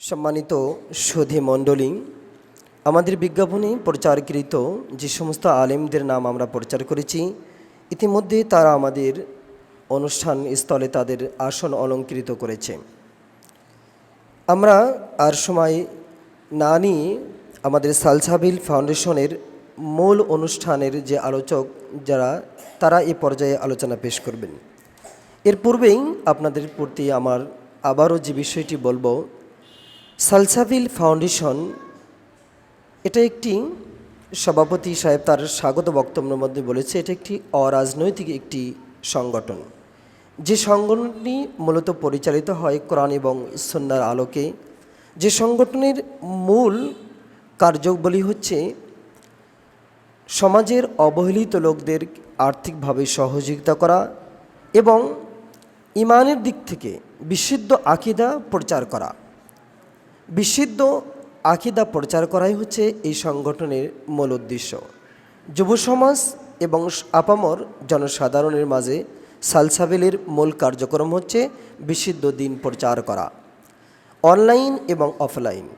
সম্মানিত সুধী মণ্ডলী, আমাদের বিজ্ঞাপনে প্রচারকৃত যে সমস্ত আলেমদের নাম আমরা প্রচার করেছি, ইতিমধ্যে তারা আমাদের অনুষ্ঠান স্থলে তাদের আসন অলঙ্কৃত করেছে। আমরা আর সময় না নিয়ে আমাদের সালসাবিল ফাউন্ডেশনের মূল অনুষ্ঠানের যে আলোচক যারা, তারা এ পর্যায়ে আলোচনা পেশ করবেন। এর পূর্বেই আপনাদের প্রতি আমার আবারও যে বিষয়টি বলব সালসাবিল ফাউন্ডেশন, এটা একটি, সভাপতি সাহেব তার স্বাগত বক্তব্যের মধ্যে বলেছে, এটা একটি অরাজনৈতিক একটি সংগঠন। যে সংগঠনটি মূলত পরিচালিত হয় কোরআন এবং সন্ন্যার আলোকে। যে সংগঠনের মূল কার্যবলী হচ্ছে, সমাজের অবহেলিত লোকদের আর্থিকভাবে সহযোগিতা করা এবং ইমানের দিক থেকে বিশুদ্ধ আকিদা প্রচার করা। বিশুদ্ধ আকিদা প্রচার করাই হচ্ছে এই সংগঠনের মূল উদ্দেশ্য। যুব সমাজ এবং আপামর জনসাধারণের মাঝে সালসাবিলের মূল কার্যক্রম হচ্ছে বিশুদ্ধ দিন প্রচার করা। অনলাইন এবং অফলাইন।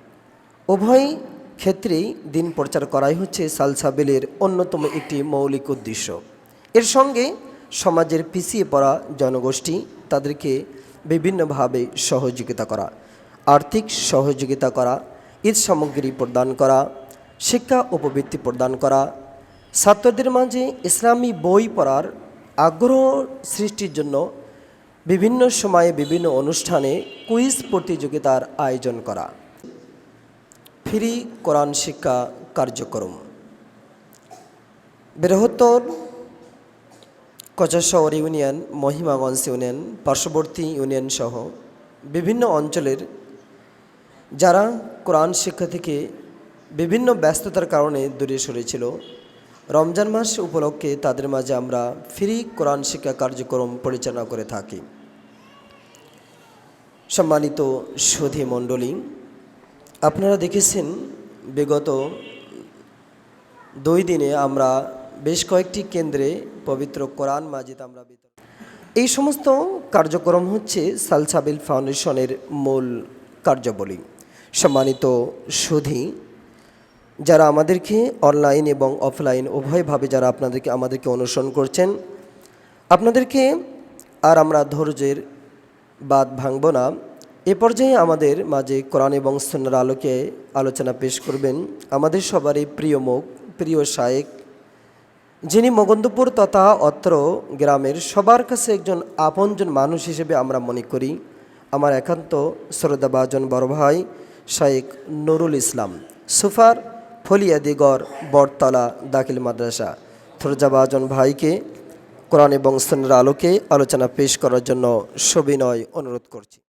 উভয় ক্ষেত্রেই দিন প্রচার করাই হচ্ছে সালসাবিলের অন্যতম একটি মৌলিক উদ্দেশ্য। এর সঙ্গে সমাজের পিছিয়ে পড়া জনগোষ্ঠী তাদেরকে বিভিন্নভাবে সহযোগিতা করা। আর্থিক সহযোগিতা করা, ঈদ সামগ্রী প্রদান করা, শিক্ষা উপবৃত্তি প্রদান করা, ছাত্রদের মাঝে ইসলামী বই পড়ার আগ্রহ সৃষ্টির জন্য বিভিন্ন সময়ে বিভিন্ন অনুষ্ঠানে কুইজ প্রতিযোগিতার আয়োজন করা। ফ্রি কোরআন শিক্ষা কার্যক্রম। বৃহত্তর কচাশহর ইউনিয়ন মহিমাগঞ্জ ইউনিয়ন, পার্শ্ববর্তী ইউনিয়ন সহ বিভিন্ন অঞ্চলের যারা কোরআন শিক্ষা থেকে বিভিন্ন ব্যস্ততার কারণে দূরে সরেছিল, রমজান মাস উপলক্ষে তাদের মাঝে আমরা ফ্রি কোরআন শিক্ষা কার্যক্রম পরিচালনা করে থাকি। সম্মানিত সুধী মণ্ডলী, আপনারা দেখেছেন, বিগত দুই দিনে আমরা বেশ কয়েকটি কেন্দ্রে পবিত্র কোরআন মাজিদ আমরা এই সমস্ত কার্যক্রম হচ্ছে সালসাবিল ফাউন্ডেশনের মূল কার্যাবলী। সম্মানিত সুধী, যারা আমাদেরকে অনলাইন এবং অফলাইন উভয়ভাবে যারা আপনাদেরকে, আমাদেরকে অনুসরণ করছেন, আপনাদেরকে আর আমরা ধৈর্যের বাদ ভাঙব না। এ পর্যায়ে আমাদের মাঝে কোরআন এবং সন্ন্যার আলোকে আলোচনা পেশ করবেন আমাদের সবারই প্রিয় মুখ, প্রিয় শায়েক, যিনি মগন্দপুর তথা অত্র গ্রামের সবার কাছে একজন আপনজন মানুষ হিসেবে আমরা মনে করি। আমার একান্ত শ্রদ্ধাভাজন বড় ভাই শায়েক নুরুল ইসলাম। সুফার ফলিয়াদিগড় বটতলা দাখিল মাদ্রাসা। থরজাবাজন ভাইকে কোরআন এবং সন্ন্যের আলোকে আলোচনা পেশ করার জন্য সবিনয় অনুরোধ করছি।